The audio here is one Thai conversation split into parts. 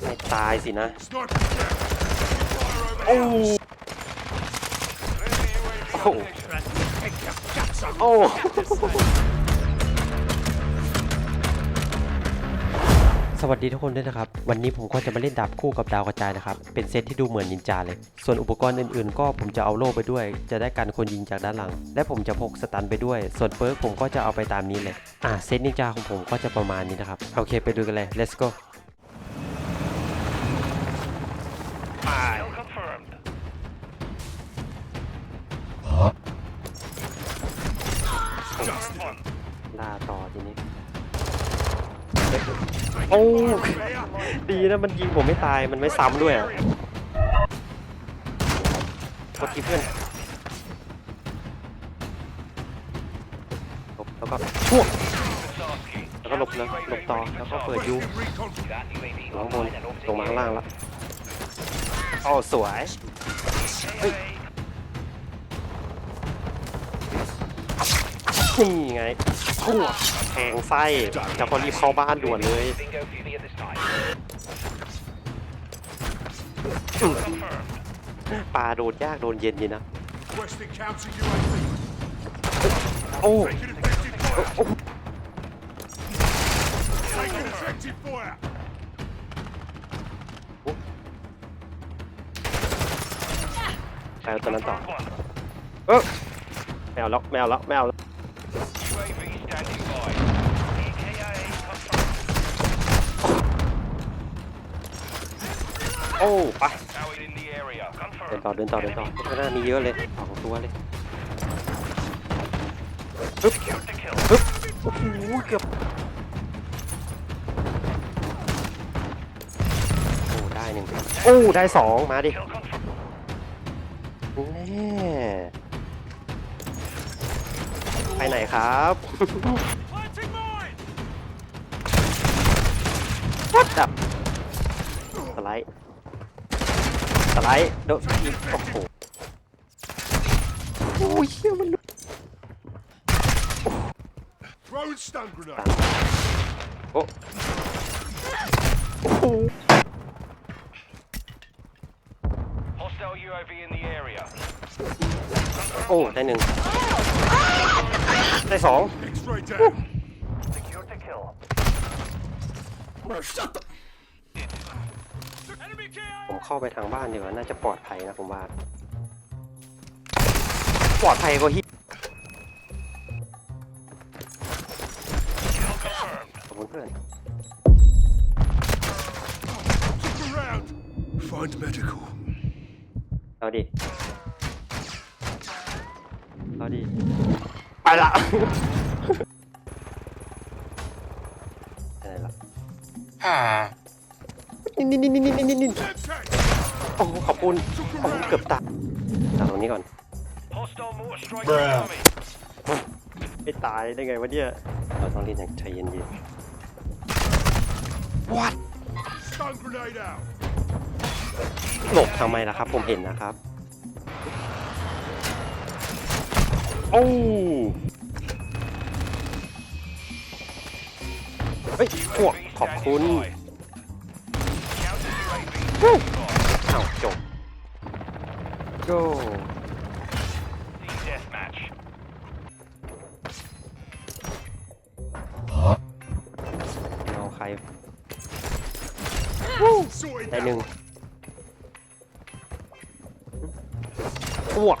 ไม่ตายสินะ Sniper down. Fire โอ้ overhead. โอ้ สวัสดีทุกคนด้วยนะครับ วันนี้ผมก็จะมาเล่นดาบคู่กับดาวกระจายนะครับ เป็นเซตที่ดูเหมือนนินจาเลย ส่วนอุปกรณ์อื่นๆ ก็ผมจะเอาโล่ไปด้วย จะได้กันคนยิงจากด้านหลัง และผมจะพกสตันไปด้วย ส่วนเปิร์กผมก็จะเอาไปตามนี้เลย อะเซตนินจาของผมก็จะประมาณนี้นะครับโอเคไปดูกันเลย let's go Kill confirmed. ล่าต่อทีนี้ โอ้ดีนะมันยิงผมไม่ตายมันไม่ซ้ำด้วยอะกดทีเพื่อนหลบแล้วก็ช่วงแล้วก็หลบนะหลบต่อแล้วก็เปิดยูลงข้างบนลงมาข้างล่างแล้วโอ้สวย Hey. KIA. นี่ไงทั่วแทงไส้จะพอรีบเข้าบ้านด่วนเลยปลาโดนยากโดนเย็นดีนะโอ้โอ้ไปเอาตัวนั้นต่อเออไม่เอาแล้วไม่เอาแล้วไม่เอาแล้ว UAV standing by. KIA confirmed. โอ้ไป Towered in the area. เดิน Confirmed. ต่อเดินต่อเดินต่อ Enemy ข้างหน้ามีเยอะเลยสองตัวเลย secured the kill. ปึ๊บโอ้โหเกือบโอ้ได้หนึ่งโอ้ได้สองมาดิ Kill confirmed. แน่ไปไหนครับ Planting mine. วัดดับสไลด์ สไลด์โดนโอ้โหโอ้ยเชี่ยมัน Throwing stun grenade. โอ้โอ้โห Hostile UAV in the area. โอ้ได้หนึ่งได้สอง X-ray down. Secured the kill. Enemy KIA. ผมเข้าไปทางบ้านดีกว่าน่าจะปลอดภัยนะผมว่า ปลอดภัยกว่าฮิ Kill confirmed. ขอบคุณเพื่อน Look around. Find medical. เอาดิ เอาดิ ไปละ อะไรละนิน นินนินนินนินนินนิน Dead tank. โอ้ขอบคุณโอ้โหเกือบตายเอาตรงนี้ก่อนไม่ตายได้ไงวะเนี่ยเราต้องเล่นอย่างใจเย็นๆ What Stun grenade out. หลบทำไมล่ะครับ ผมเห็นนะครับ โอ้เฮ้ยพวกขอบคุณ standing by. เอ้าจบ go Team deathmatch. เอาใคร Sorted ได้หนึ่ง out. พวก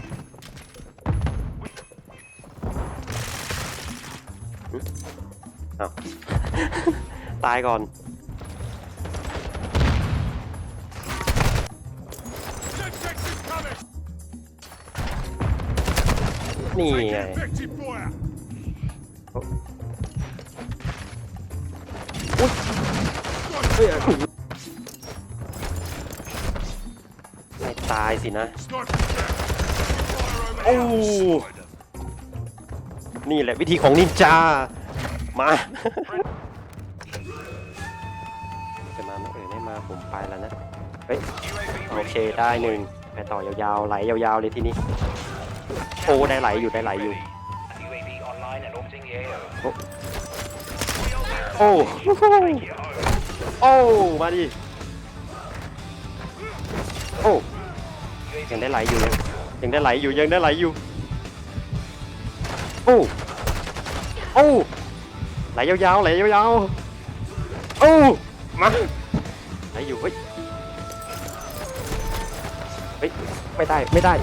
เอ้าตายก่อน นี่ Taking ไง effective fire. เฮ้ยไม่ตายสินะ Sniper down. Fire โอ้ overhead. นี่แหละวิธีของนินจา มาจะมาไม่เอ่ยไม่มาผมไปแล้วนะ เฮ้ย UAV โอเค ready. ได้หนึ่งไปต่อยาวๆ ไหลยาวๆเลยทีนี้ โอ้ได้ไหลอยู่ได้ไหลอยู่ โอ้โอ้มาดิโอ้ยังได้ไหลอยู่ยังยังได้ไหลอยู่ยังได้ไหลอยู่โอ้โอ้ไหลยาวๆไหลยาวๆโอ้มาไหลอยู่เฮ้ยเฮ้ยไม่ได้ไม่ได้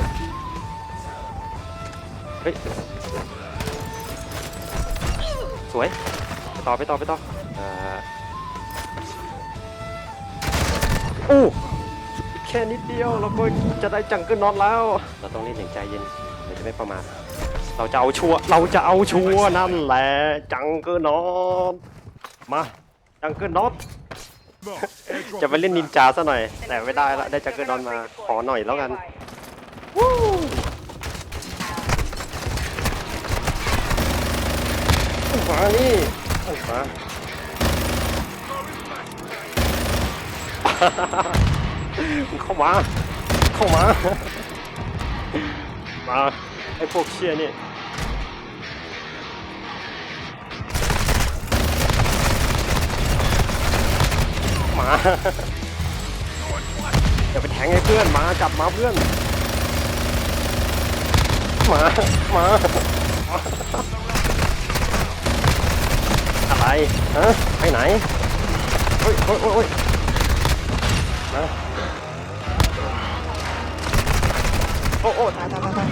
เฮ้ย สวยไปต่อไปต่อไปต่ออ่อโอ้แค่นิดเดียวเราก็จะได้จังเกิลนอนแล้ว เราต้องเล่นอย่างใจเย็นเราจะไม่ประมาทเราจะเอาชัวเราจะเอาชัวนั่นแหละจังเกิลนอนมาจังเกิลนอนจะไปเล่นนินจาซะหน่อย แต่ไม่ได้ละได้จังเกิลนอนมาขอหน่อยแล้วกัน มานี่มาเข้ามา เข้ามา มาไอ้พวกเชี่ยนี่มาอย่าไปแทงให้เพื่อนมาจับมาเพื่อน มา มา ไรฮะไปไหนโอ้ยโอ้ยโอ้ยโอ้ยมาโอ้โอ้ตายตายตายตาย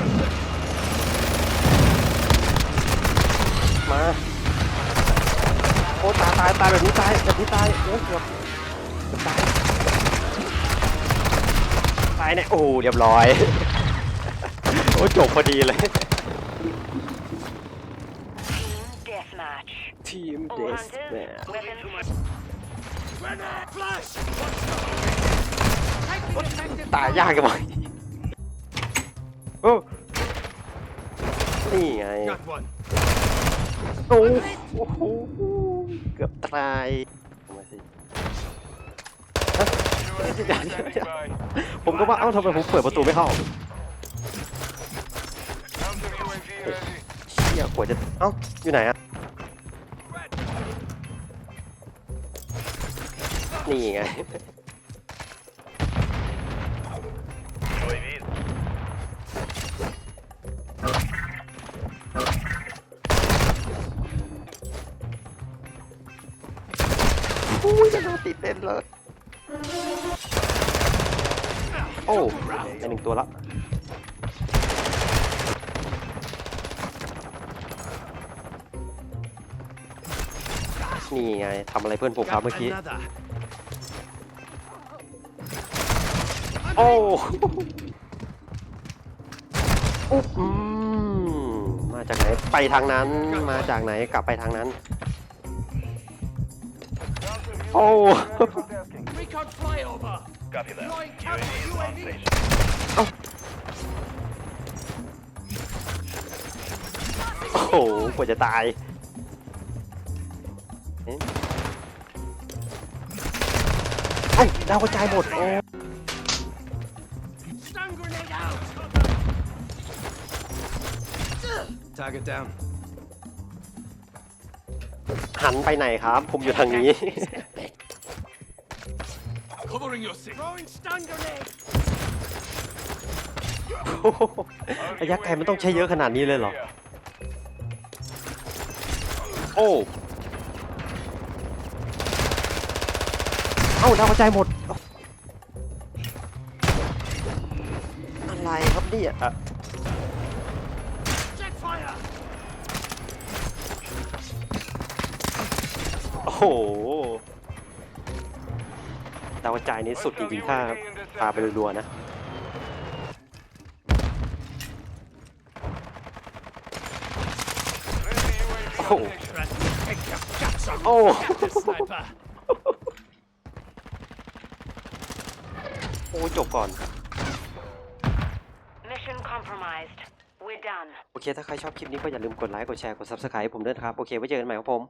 มาโอ้ตายตายตายแบบนี้ตายแบบนี้ตายโอ้เกือบเกือบตายตายเนี่ยโอ้เรียบร้อย โอ้จบพอดีเลย Deathmatch. ทีม All เดส hunters, เนี่ย weapons. Grenade! Flash! ตายยากกันบ่อยโอ้นี่ไง Got one. โอ้โหเกือบตายมาสิฮะ UAV standing by. ผมก็ว่าเอ้าทำไมผมเปิดประตูไม่เข้า Counter UAV ready. เชี่ยกว่าจะ เอ้า อยู่ไหนอะนี่ไงอุ้ยจะน่าติดเต้นเลย โอ้ได้หนึ่งตัวละ นี่ไงทำอะไรเพื่อนผมครับเมื่อกี้ Another. โอ้อุ๊บอืมมาจากไหนไปทางนั้น มาจากไหนกลับไปทางนั้น โอ้ Recon flyover. Copy that. Flying cavalry UAV. โอ้โหกว่าจะตาย เอ๊ะเอ้ยดาวกระจายหมด โอ้ Stun grenade out. Target down. หันไปไหนครับ ผมอยู่ทางนี้ Covering your six. Throwing stun grenade. โอ้โหระยะไกลมันต้องใช้เยอะขนาดนี้เลยเหรอ โอ้ เอ้าดาวกระจายหมด อะไรครับเนี่ยอะโอ้โหดาวกระจายนี้สุดจริงๆถ้าพาไปรัวๆนะโอ้โห your guts off. โอ้ Sniper. โอ้จบก่อน Mission compromised. We're done. โอเค ถ้าใครชอบคลิปนี้ก็อย่าลืมกดไลค์ กดแชร์ กด subscribe ให้ผมด้วยนะครับ โอเค ไว้เจอกันใหม่ครับผม